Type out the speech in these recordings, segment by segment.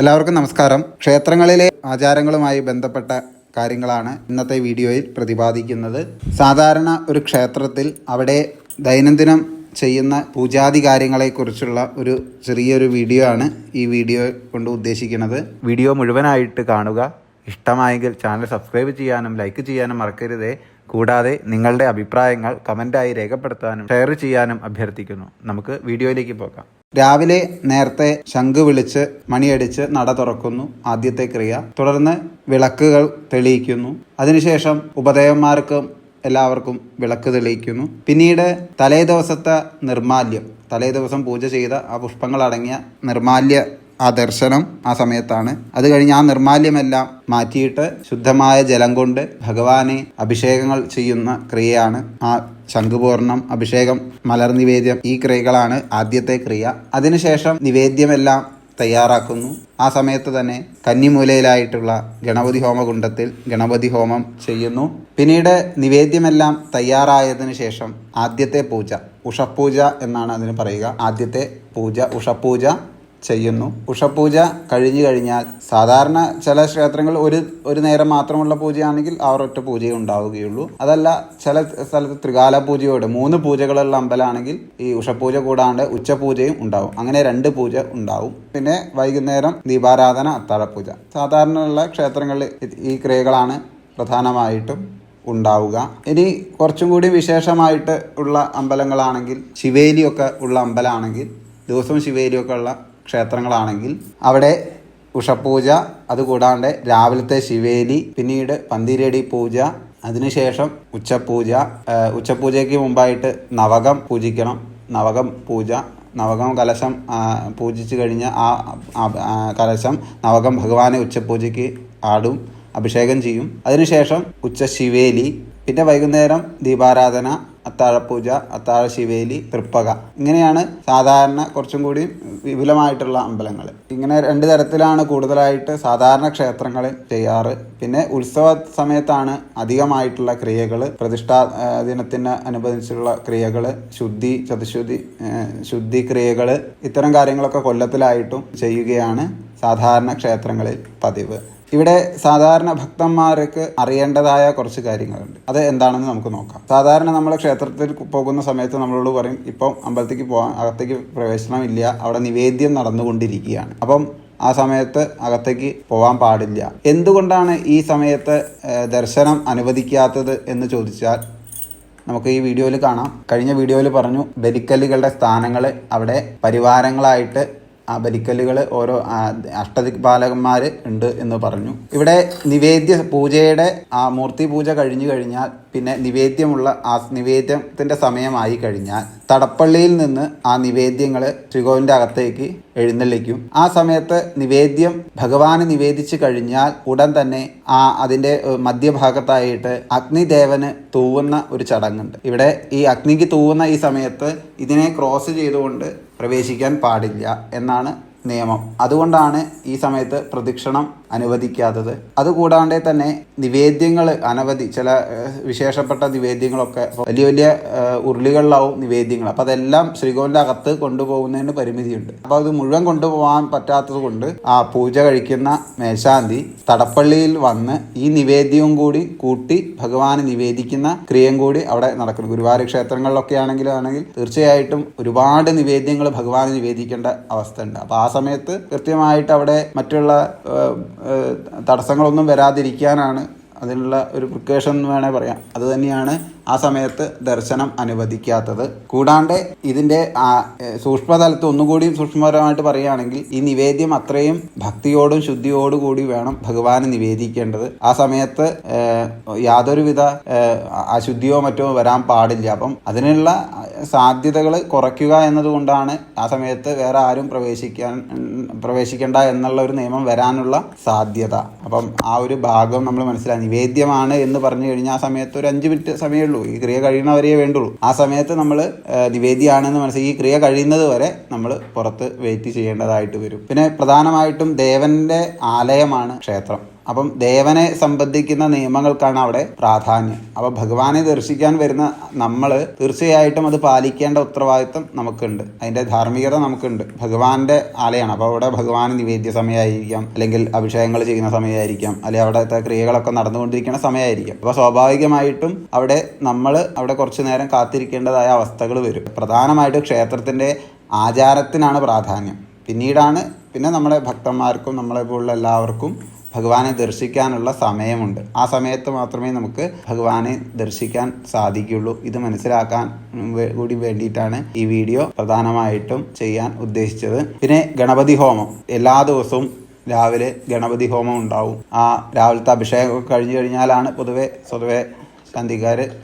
എല്ലാവർക്കും നമസ്കാരം. ക്ഷേത്രങ്ങളിലെ ആചാരങ്ങളുമായി ബന്ധപ്പെട്ട കാര്യങ്ങളാണ് ഇന്നത്തെ വീഡിയോയിൽ പ്രതിപാദിക്കുന്നത്. സാധാരണ ഒരു ക്ഷേത്രത്തിൽ അവിടെ ദൈനംദിനം ചെയ്യുന്ന പൂജാതി കാര്യങ്ങളെക്കുറിച്ചുള്ള ഒരു ചെറിയൊരു വീഡിയോ ആണ് ഈ വീഡിയോ കൊണ്ട് ഉദ്ദേശിക്കുന്നത്. വീഡിയോ മുഴുവനായിട്ട് കാണുക. ഇഷ്ടമായെങ്കിൽ ചാനൽ സബ്സ്ക്രൈബ് ചെയ്യാനും ലൈക്ക് ചെയ്യാനും മറക്കരുതേ. കൂടാതെ നിങ്ങളുടെ അഭിപ്രായങ്ങൾ കമന്റായി രേഖപ്പെടുത്താനും ഷെയർ ചെയ്യാനും അഭ്യർത്ഥിക്കുന്നു. നമുക്ക് വീഡിയോയിലേക്ക് പോകാം. രാവിലെ നേരത്തെ ശംഖ് വിളിച്ച് മണിയടിച്ച് നട തുറക്കുന്നു. ആദ്യത്തെ ക്രിയ. തുടർന്ന് വിളക്കുകൾ തെളിയിക്കുന്നു. അതിനുശേഷം ഉപദേവന്മാർക്കും എല്ലാവർക്കും വിളക്ക് തെളിയിക്കുന്നു. പിന്നീട് തലേ ദിവസത്തെ നിർമാല്യം. തലേദിവസം പൂജ ചെയ്ത ആ പുഷ്പങ്ങളടങ്ങിയ നിർമാല്യ ആ ദർശനം ആ സമയത്താണ്. അത് കഴിഞ്ഞ് ആ നിർമാല്യമെല്ലാം മാറ്റിയിട്ട് ശുദ്ധമായ ജലം കൊണ്ട് ഭഗവാനെ അഭിഷേകങ്ങൾ ചെയ്യുന്ന ക്രിയയാണ് ആ ശംഖുപൂർണം അഭിഷേകം മലർ നിവേദ്യം ഈ ക്രിയകളാണ് ആദ്യത്തെ ക്രിയ. അതിനുശേഷം നിവേദ്യമെല്ലാം തയ്യാറാക്കുന്നു. ആ സമയത്ത് തന്നെ കന്നിമൂലയിലായിട്ടുള്ള ഗണപതി ഹോമകുണ്ടത്തിൽ ഗണപതി ഹോമം ചെയ്യുന്നു. പിന്നീട് നിവേദ്യമെല്ലാം തയ്യാറായതിനു ശേഷം ആദ്യത്തെ പൂജ ഉഷപൂജ എന്നാണ് അതിന് പറയുക. ആദ്യത്തെ പൂജ ഉഷപൂജ ചെയ്യുന്നു. ഉഷപൂജ കഴിഞ്ഞു കഴിഞ്ഞാൽ സാധാരണ ചില ക്ഷേത്രങ്ങൾ ഒരു ഒരു നേരം മാത്രമുള്ള പൂജയാണെങ്കിൽ ആ ഒരൊറ്റ പൂജയേ ഉണ്ടാവുകയുള്ളൂ. അതല്ല ചില സ്ഥലത്ത് ത്രികാല പൂജയോട് മൂന്ന് പൂജകളുള്ള അമ്പലമാണെങ്കിൽ ഈ ഉഷപൂജ കൂടാണ്ട് ഉച്ചപൂജയും ഉണ്ടാവും. അങ്ങനെ രണ്ട് പൂജ ഉണ്ടാവും. പിന്നെ വൈകുന്നേരം ദീപാരാധന അത്താഴപൂജ. സാധാരണയുള്ള ക്ഷേത്രങ്ങളിൽ ഈ ക്രിയകളാണ് പ്രധാനമായിട്ടും ഉണ്ടാവുക. ഇനി കുറച്ചും കൂടി വിശേഷമായിട്ട് ഉള്ള അമ്പലങ്ങളാണെങ്കിൽ ശിവേലിയൊക്കെ ഉള്ള അമ്പലമാണെങ്കിൽ ദിവസവും ശിവേലിയൊക്കെ ഉള്ള ക്ഷേത്രങ്ങളാണെങ്കിൽ അവിടെ ഉഷപൂജ അതുകൂടാണ്ട് രാവിലത്തെ ശിവേലി പിന്നീട് പന്തിരടി പൂജ അതിനുശേഷം ഉച്ചപൂജ ഉച്ചപൂജയ്ക്ക് മുമ്പായിട്ട് നവകം പൂജിക്കണം. നവകം പൂജ നവകം കലശം പൂജിച്ചു കഴിഞ്ഞ് ആ കലശം നവകം ഭഗവാനെ ഉച്ചപൂജയ്ക്ക് ആടും അഭിഷേകം ചെയ്യും. അതിനുശേഷം ഉച്ച ശിവേലി പിന്നെ വൈകുന്നേരം ദീപാരാധന അത്താഴപൂജ അത്താഴ ശിവേലി തൃപ്പക. ഇങ്ങനെയാണ് സാധാരണ കുറച്ചും കൂടി വിപുലമായിട്ടുള്ള അമ്പലങ്ങൾ. ഇങ്ങനെ രണ്ട് തരത്തിലാണ് കൂടുതലായിട്ട് സാധാരണ ക്ഷേത്രങ്ങൾ ചെയ്യാറ്. പിന്നെ ഉത്സവ സമയത്താണ് അധികമായിട്ടുള്ള ക്രിയകൾ പ്രതിഷ്ഠാ ദിനത്തിന് അനുബന്ധിച്ചുള്ള ക്രിയകൾ ശുദ്ധി ചതുശുദ്ധി ശുദ്ധി ക്രിയകൾ ഇത്തരം കാര്യങ്ങളൊക്കെ കൊല്ലത്തിലായിട്ടും ചെയ്യുകയാണ് സാധാരണ ക്ഷേത്രങ്ങളിൽ പതിവ്. ഇവിടെ സാധാരണ ഭക്തന്മാർക്ക് അറിയേണ്ടതായ കുറച്ച് കാര്യങ്ങളുണ്ട്. അത് എന്താണെന്ന് നമുക്ക് നോക്കാം. സാധാരണ നമ്മൾ ക്ഷേത്രത്തിൽ പോകുന്ന സമയത്ത് നമ്മളോട് പറയും ഇപ്പം അമ്പലത്തേക്ക് പോകാൻ അകത്തേക്ക് പ്രവേശനമില്ല. അവിടെ നിവേദ്യം നടന്നുകൊണ്ടിരിക്കുകയാണ്. അപ്പം ആ സമയത്ത് അകത്തേക്ക് പോകാൻ പാടില്ല. എന്തുകൊണ്ടാണ് ഈ സമയത്ത് ദർശനം അനുവദിക്കാത്തത് എന്ന് ചോദിച്ചാൽ നമുക്ക് ഈ വീഡിയോയിൽ കാണാം. കഴിഞ്ഞ വീഡിയോയിൽ പറഞ്ഞു ബലിക്കല്ലുകളുടെ സ്ഥാനങ്ങൾ അവിടെ പരിവാരങ്ങളായിട്ട് ബലിക്കല്ലുകൾ ഓരോ ആ, അഷ്ടദിക്പാലകന്മാർ ഉണ്ട് എന്ന് പറഞ്ഞു. ഇവിടെ നിവേദ്യ പൂജയുടെ ആ മൂർത്തി പൂജ കഴിഞ്ഞു കഴിഞ്ഞാൽ പിന്നെ നിവേദ്യമുള്ള ആ നിവേദ്യത്തിന്റെ സമയമായി കഴിഞ്ഞാൽ തടപ്പള്ളിയിൽ നിന്ന് ആ നിവേദ്യങ്ങൾ ശ്രീകോവിന്റെ അകത്തേക്ക് എഴുന്നള്ളിക്കും. ആ സമയത്ത് നിവേദ്യം ഭഗവാന് നിവേദിച്ചു കഴിഞ്ഞാൽ ഉടൻ തന്നെ ആ അതിന്റെ മധ്യഭാഗത്തായിട്ട് അഗ്നിദേവന് തൂവുന്ന ഒരു ചടങ്ങുണ്ട്. ഇവിടെ ഈ അഗ്നിക്ക് തൂവുന്ന ഈ സമയത്ത് ഇതിനെ ക്രോസ് ചെയ്തുകൊണ്ട് പ്രവേശിക്കാൻ പാടില്ല എന്നാണ് നിയമം. അതുകൊണ്ടാണ് ഈ സമയത്ത് പ്രദക്ഷിണം അനുവദിക്കാത്തത്. അതുകൂടാണ്ട് തന്നെ നിവേദ്യങ്ങൾ അനവധി ചില വിശേഷപ്പെട്ട നിവേദ്യങ്ങളൊക്കെ വലിയ വലിയ ഉരുളികളിലാവും നിവേദ്യങ്ങൾ. അപ്പോൾ അതെല്ലാം ശ്രീകോവിലിന്റെ അകത്ത് കൊണ്ടുപോകുന്നതിന് പരിമിതിയുണ്ട്. അപ്പോൾ അത് മുഴുവൻ കൊണ്ടുപോകാൻ പറ്റാത്തത് കൊണ്ട് ആ പൂജ കഴിക്കുന്ന മേശാന്തി തടപ്പള്ളിയിൽ വന്ന് ഈ നിവേദ്യവും കൂടി കൂട്ടി ഭഗവാന് നിവേദിക്കുന്ന ക്രിയയും കൂടി അവിടെ നടക്കുന്നു. ഗുരുവായൂർ ക്ഷേത്രങ്ങളിലൊക്കെ ആണെങ്കിലും ആണെങ്കിൽ തീർച്ചയായിട്ടും ഒരുപാട് നിവേദ്യങ്ങൾ ഭഗവാന് നിവേദിക്കേണ്ട അവസ്ഥ ഉണ്ട്. അപ്പോൾ ആ സമയത്ത് കൃത്യമായിട്ട് അവിടെ മറ്റുള്ള തടസ്സങ്ങളൊന്നും വരാതിരിക്കാനാണ് അതിനുള്ള ഒരു പ്രിക്കോഷൻ എന്ന് വേണേൽ പറയാം. അത് തന്നെയാണ് ആ സമയത്ത് ദർശനം അനുവദിക്കാത്തത്. കൂടാണ്ട് ഇതിന്റെ സൂക്ഷ്മതലത്ത് ഒന്നുകൂടി സൂക്ഷ്മപരമായിട്ട് പറയുകയാണെങ്കിൽ ഈ നിവേദ്യം അത്രയും ഭക്തിയോടും ശുദ്ധിയോടും കൂടി വേണം ഭഗവാന് നിവേദിക്കേണ്ടത്. ആ സമയത്ത് യാതൊരുവിധ അശുദ്ധിയോ മറ്റോ വരാൻ പാടില്ല. അപ്പം അതിനുള്ള സാധ്യതകൾ കുറയ്ക്കുക എന്നതുകൊണ്ടാണ് ആ സമയത്ത് വേറെ ആരും പ്രവേശിക്കാൻ പ്രവേശിക്കേണ്ട എന്നുള്ള ഒരു നിയമം വരാനുള്ള സാധ്യത. അപ്പം ആ ഒരു ഭാഗം നമ്മൾ മനസ്സിലാക്കി നിവേദ്യമാണ് എന്ന് പറഞ്ഞു കഴിഞ്ഞാൽ ആ സമയത്ത് ഒരു അഞ്ച് മിനിറ്റ് സമയമേ ഉള്ളൂ. ഈ ക്രിയ കഴിയുന്നവരെയേ വേണ്ടുള്ളൂ. ആ സമയത്ത് നമ്മൾ നിവേദ്യമാണെന്ന് മനസ്സിലാക്കി ഈ ക്രിയ കഴിയുന്നത് വരെ നമ്മൾ പുറത്ത് വെയിറ്റ് ചെയ്യേണ്ടതായിട്ട് വരും. പിന്നെ പ്രധാനമായിട്ടും ദേവന്റെ ആലയമാണ് ക്ഷേത്രം. അപ്പം ദേവനെ സംബന്ധിക്കുന്ന നിയമങ്ങൾക്കാണ് അവിടെ പ്രാധാന്യം. അപ്പം ഭഗവാനെ ദർശിക്കാൻ വരുന്ന നമ്മൾ തീർച്ചയായിട്ടും അത് പാലിക്കേണ്ട ഉത്തരവാദിത്വം നമുക്കുണ്ട്. അതിന്റെ ധാർമ്മികത നമുക്കുണ്ട്. ഭഗവാന്റെ ആലയാണ്. അപ്പോൾ അവിടെ ഭഗവാൻ നിവേദ്യ സമയമായിരിക്കാം അല്ലെങ്കിൽ അഭിഷേകങ്ങൾ ചെയ്യുന്ന സമയമായിരിക്കാം അല്ലെങ്കിൽ അവിടുത്തെ ക്രിയകളൊക്കെ നടന്നുകൊണ്ടിരിക്കുന്ന സമയമായിരിക്കും. അപ്പോൾ സ്വാഭാവികമായിട്ടും അവിടെ നമ്മൾ അവിടെ കുറച്ചു നേരം കാത്തിരിക്കേണ്ടതായ അവസ്ഥകൾ വരും. പ്രധാനമായിട്ടും ക്ഷേത്രത്തിന്റെ ആചാരത്തിനാണ് പ്രാധാന്യം. പിന്നീടാണ് പിന്നെ നമ്മളെ ഭക്തന്മാർക്കും നമ്മളെ പോലുള്ള എല്ലാവർക്കും ഭഗവാനെ ദർശിക്കാനുള്ള സമയമുണ്ട്. ആ സമയത്ത് മാത്രമേ നമുക്ക് ഭഗവാനെ ദർശിക്കാൻ സാധിക്കുള്ളൂ ഇത് മനസ്സിലാക്കാൻ കൂടി വേണ്ടിയിട്ടാണ് ഈ വീഡിയോ പ്രധാനമായിട്ടും ചെയ്യാൻ ഉദ്ദേശിച്ചത്. പിന്നെ ഗണപതി ഹോമം. എല്ലാ ദിവസവും രാവിലെ ഗണപതി ഹോമം ഉണ്ടാവും. ആ രാവിലത്തെ അഭിഷേകം കഴിഞ്ഞു കഴിഞ്ഞാലാണ് പൊതുവെ സ്വതവേ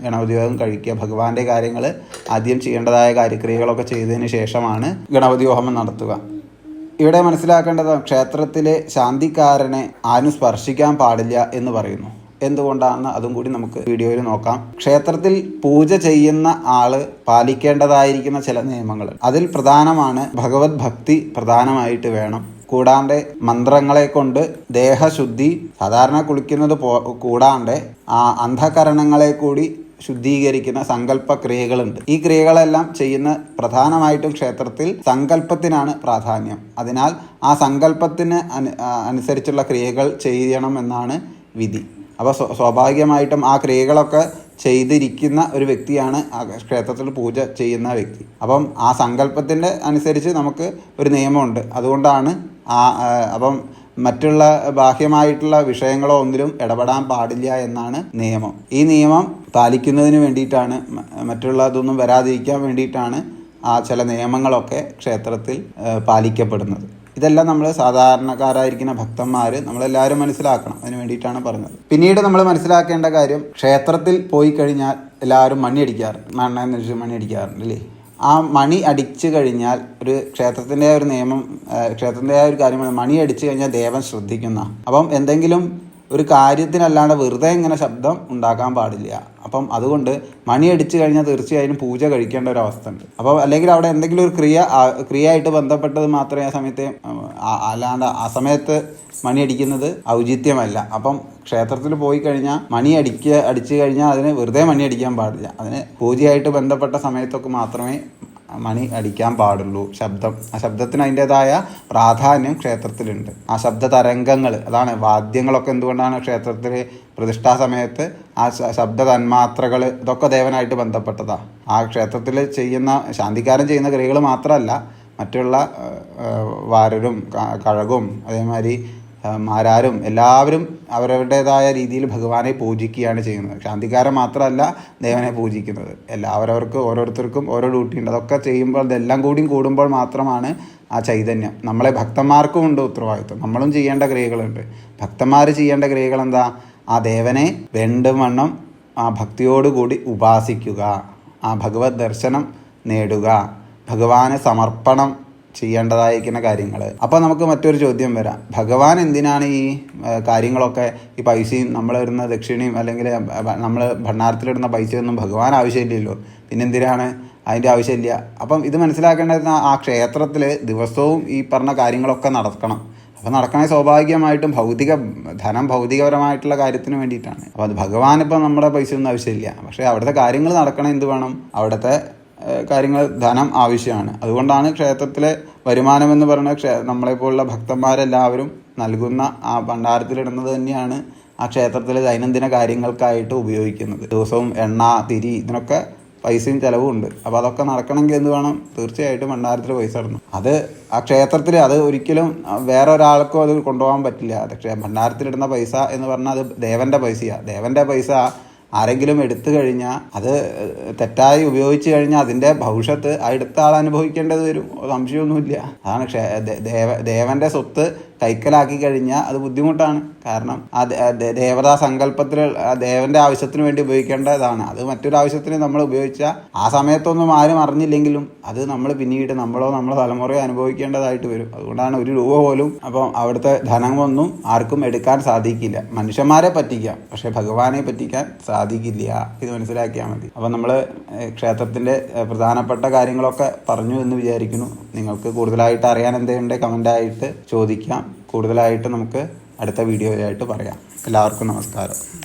ഗണപതി ഹോമം കഴിക്കുക. ഭഗവാന്റെ കാര്യങ്ങൾ ആദ്യം ചെയ്യേണ്ടതായ കാര്യക്രിയകളൊക്കെ ചെയ്തതിന് ശേഷമാണ് ഗണപതി ഹോമം നടത്തുക. ഇവിടെ മനസ്സിലാക്കേണ്ടത് ക്ഷേത്രത്തിലെ ശാന്തിക്കാരനെ ആരും സ്പർശിക്കാൻ പാടില്ല എന്ന് പറയുന്നു. എന്തുകൊണ്ടാണെന്ന് അതും കൂടി നമുക്ക് വീഡിയോയിൽ നോക്കാം. ക്ഷേത്രത്തിൽ പൂജ ചെയ്യുന്ന ആൾ പാലിക്കേണ്ടതായിരിക്കുന്ന ചില നിയമങ്ങൾ. അതിൽ പ്രധാനമാണ് ഭഗവത് ഭക്തി പ്രധാനമായിട്ട് വേണം. കൂടാണ്ട് മന്ത്രങ്ങളെ കൊണ്ട് ദേഹശുദ്ധി സാധാരണ കുളിക്കുന്നത് പോ കൂടാണ്ട് ആ അന്ധകരണങ്ങളെ കൂടി ശുദ്ധീകരിക്കുന്ന സങ്കല്പ ക്രിയകളുണ്ട് ഈ ക്രിയകളെല്ലാം ചെയ്യുന്ന പ്രധാനമായിട്ടും ക്ഷേത്രത്തിൽ സങ്കല്പത്തിനാണ് പ്രാധാന്യം. അതിനാൽ ആ സങ്കല്പത്തിന് അനുസരിച്ചുള്ള ക്രിയകൾ ചെയ്യണം എന്നാണ് വിധി അപ്പോൾ സ്വാഭാവികമായിട്ടും ആ ക്രിയകളൊക്കെ ചെയ്തിരിക്കുന്ന ഒരു വ്യക്തിയാണ് ക്ഷേത്രത്തിൽ പൂജ ചെയ്യുന്ന വ്യക്തി. അപ്പം ആ സങ്കല്പത്തിന്റെ അനുസരിച്ച് നമുക്ക് ഒരു നിയമമുണ്ട്. അതുകൊണ്ടാണ് ആ, അപ്പം മറ്റുള്ള ബാഹ്യമായിട്ടുള്ള വിഷയങ്ങളോ ഒന്നിലും ഇടപെടാൻ പാടില്ല എന്നാണ് നിയമം. ഈ നിയമം പാലിക്കുന്നതിന് വേണ്ടിയിട്ടാണ് മറ്റുള്ള മറ്റുള്ളതൊന്നും വരാതിരിക്കാൻ വേണ്ടിയിട്ടാണ് ആ ചില നിയമങ്ങളൊക്കെ ക്ഷേത്രത്തിൽ പാലിക്കപ്പെടുന്നത്. ഇതെല്ലാം നമ്മൾ സാധാരണക്കാരായിരിക്കുന്ന ഭക്തന്മാർ നമ്മളെല്ലാവരും മനസ്സിലാക്കണം. അതിന് വേണ്ടിയിട്ടാണ് പറഞ്ഞത്. പിന്നീട് നമ്മൾ മനസ്സിലാക്കേണ്ട കാര്യം ക്ഷേത്രത്തിൽ പോയി കഴിഞ്ഞാൽ എല്ലാവരും മണി അടിക്കാറുണ്ട് മണ്ണെന്ന് വെച്ച് മണി അടിക്കാറുണ്ട് അല്ലേ ആ മണി അടിച്ചു കഴിഞ്ഞാൽ ഒരു ക്ഷേത്രത്തിന്റെ ഒരു നിയമം ക്ഷേത്രത്തിന്റെ ഒരു കാര്യമാണ് മണി അടിച്ചു കഴിഞ്ഞാൽ ദേവൻ ശ്രദ്ധിക്കുന്ന. അപ്പം എന്തെങ്കിലും ഒരു കാര്യത്തിനല്ലാണ്ട് വെറുതെ ഇങ്ങനെ ശബ്ദം ഉണ്ടാക്കാൻ പാടില്ല. അപ്പം അതുകൊണ്ട് മണി അടിച്ചു കഴിഞ്ഞാൽ തീർച്ചയായും പൂജ കഴിക്കേണ്ട ഒരു അവസ്ഥ ഉണ്ട്. അപ്പോൾ അല്ലെങ്കിൽ അവിടെ എന്തെങ്കിലും ഒരു ക്രിയ ക്രിയ ക്രിയയായിട്ട് ബന്ധപ്പെട്ടത് മാത്രമേ ആ സമയത്ത് അല്ലാണ്ട് ആ സമയത്ത് മണി അടിക്കുന്നത് ഔചിത്യമല്ല. അപ്പം ക്ഷേത്രത്തിൽ പോയി കഴിഞ്ഞാൽ മണി അടിക്കുക അടിച്ചു കഴിഞ്ഞാൽ അതിന് വെറുതെ മണി അടിക്കാൻ പാടില്ല. അതിന് പൂജയായിട്ട് ബന്ധപ്പെട്ട സമയത്തൊക്കെ മാത്രമേ മണി അടിക്കാൻ പാടുള്ളൂ. ശബ്ദം ആ ശബ്ദത്തിന് അതിന്റെതായ പ്രാധാന്യം ക്ഷേത്രത്തിലുണ്ട്. ആ ശബ്ദ തരംഗങ്ങൾ അതാണ് വാദ്യങ്ങളൊക്കെ എന്തുകൊണ്ടാണ് ക്ഷേത്രത്തിൽ പ്രതിഷ്ഠാ സമയത്ത് ആ ശബ്ദ തന്മാത്രകൾ ഇതൊക്കെ ദേവനായിട്ട് ബന്ധപ്പെട്ടതാ. ആ ക്ഷേത്രത്തിൽ ചെയ്യുന്ന ശാന്തികാരം ചെയ്യുന്ന ക്രിയകൾ മാത്രമല്ല മറ്റുള്ള വാരരും കഴകും അതേമാതിരി മാരാരും എല്ലാവരും അവരവരുടേതായ രീതിയിൽ ഭഗവാനെ പൂജിക്കുകയാണ് ചെയ്യുന്നത്. ശാന്തിക്കാരൻ മാത്രമല്ല ദേവനെ പൂജിക്കുന്നത്. എല്ലാവരവർക്ക് ഓരോരുത്തർക്കും ഓരോ ഡ്യൂട്ടി ഉണ്ട്. അതൊക്കെ ചെയ്യുമ്പോൾ ഇതെല്ലാം കൂടിയും കൂടുമ്പോൾ മാത്രമാണ് ആ ചൈതന്യം. നമ്മളെ ഭക്തന്മാർക്കും ഉണ്ട് ഉത്തരവാദിത്വം. നമ്മളും ചെയ്യേണ്ട ക്രിയകളുണ്ട്. ഭക്തന്മാർ ചെയ്യേണ്ട ക്രിയകൾ എന്താ ആ ദേവനെ വേണ്ടുവണ്ണം ആ ഭക്തിയോടുകൂടി ഉപാസിക്കുക. ആ ഭഗവത് ദർശനം നേടുക. ഭഗവാന് സമർപ്പണം ചെയ്യേണ്ടതായിരിക്കുന്ന കാര്യങ്ങൾ അപ്പോൾ നമുക്ക് മറ്റൊരു ചോദ്യം വരാം. ഭഗവാൻ എന്തിനാണ് ഈ കാര്യങ്ങളൊക്കെ ഈ പൈസയും നമ്മൾ ഇടുന്ന ദക്ഷിണയും അല്ലെങ്കിൽ നമ്മൾ ഭണ്ണാരത്തിലിടുന്ന പൈസയൊന്നും ഭഗവാൻ ആവശ്യമില്ലല്ലോ. പിന്നെന്തിനാണ്? അതിന്റെ ആവശ്യമില്ല. അപ്പം ഇത് മനസ്സിലാക്കേണ്ടത് ആ ക്ഷേത്രത്തിൽ ദിവസവും ഈ പറഞ്ഞ കാര്യങ്ങളൊക്കെ നടക്കണം. അപ്പോൾ നടക്കണേ സ്വാഭാവികമായിട്ടും ഭൗതിക ധനം ഭൗതികപരമായിട്ടുള്ള കാര്യത്തിന് വേണ്ടിയിട്ടാണ്. അപ്പോൾ അത് ഭഗവാൻ ഇപ്പം നമ്മുടെ പൈസ ഒന്നും ആവശ്യമില്ല. പക്ഷേ അവിടുത്തെ കാര്യങ്ങൾ നടക്കണം എന്ത് വേണം? അവിടുത്തെ കാര്യങ്ങൾ ധനം ആവശ്യമാണ്. അതുകൊണ്ടാണ് ക്ഷേത്രത്തിലെ വരുമാനം എന്ന് പറയുന്നത് ക്ഷേ നമ്മളെപ്പോലുള്ള ഭക്തന്മാരെല്ലാവരും നൽകുന്ന ആ ഭണ്ഡാരത്തിലിടുന്നത് തന്നെയാണ് ആ ക്ഷേത്രത്തിലെ ദൈനംദിന കാര്യങ്ങൾക്കായിട്ട് ഉപയോഗിക്കുന്നത്. ദിവസവും എണ്ണ തിരി ഇതിനൊക്കെ പൈസയും ചിലവും ഉണ്ട്. അപ്പോൾ അതൊക്കെ നടക്കണമെങ്കിൽ എന്ത് വേണം? തീർച്ചയായിട്ടും ഭണ്ഡാരത്തിൽ പൈസ ഇടണം. അത് ആ ക്ഷേത്രത്തിൽ അത് ഒരിക്കലും വേറെ ഒരാൾക്കും അത് കൊണ്ടുപോകാൻ പറ്റില്ല. ഭണ്ഡാരത്തിലിടുന്ന പൈസ എന്ന് പറഞ്ഞാൽ അത് ദേവന്റെ പൈസയാണ് ദേവന്റെ പൈസ ആരെങ്കിലും എടുത്തു കഴിഞ്ഞാൽ അത് തെറ്റായി ഉപയോഗിച്ചു കഴിഞ്ഞാൽ അതിന്റെ ഭവിഷ്യത്ത് ആ എടുത്ത ആൾ അനുഭവിക്കേണ്ടത് വരും. സംശയമൊന്നുമില്ല. അതാണ് ക്ഷേ ദേവ ദേവന്റെ സ്വത്ത് കൈക്കലാക്കി കഴിഞ്ഞാൽ അത് ബുദ്ധിമുട്ടാണ്. കാരണം ആ ദേവതാ സങ്കല്പത്തിൽ ദേവന്റെ ആവശ്യത്തിന് വേണ്ടി ഉപയോഗിക്കേണ്ടതാണ്. അത് മറ്റൊരു ആവശ്യത്തിന് നമ്മൾ ഉപയോഗിച്ചാൽ ആ സമയത്തൊന്നും ആരും അറിഞ്ഞില്ലെങ്കിലും അത് നമ്മൾ പിന്നീട് നമ്മളോ നമ്മളെ തലമുറയോ അനുഭവിക്കേണ്ടതായിട്ട് വരും. അതുകൊണ്ടാണ് ഒരു രൂപ പോലും അപ്പം അവിടുത്തെ ധനമൊന്നും ആർക്കും എടുക്കാൻ സാധിക്കില്ല. മനുഷ്യന്മാരെ പറ്റിക്കാം പക്ഷെ ഭഗവാനെ പറ്റിക്കാൻ സാധിക്കില്ല. ഇത് മനസ്സിലാക്കിയാൽ മതി. അപ്പം നമ്മൾ ക്ഷേത്രത്തിന്റെ പ്രധാനപ്പെട്ട കാര്യങ്ങളൊക്കെ പറഞ്ഞു എന്ന് വിചാരിക്കുന്നു. നിങ്ങൾക്ക് കൂടുതലായിട്ട് അറിയാൻ എന്തെങ്കിലും കമന്റായിട്ട് ചോദിക്കാം. കൂടുതലായിട്ട് നമുക്ക് അടുത്ത വീഡിയോയിലായിട്ട് പറയാം. എല്ലാവർക്കും നമസ്കാരം.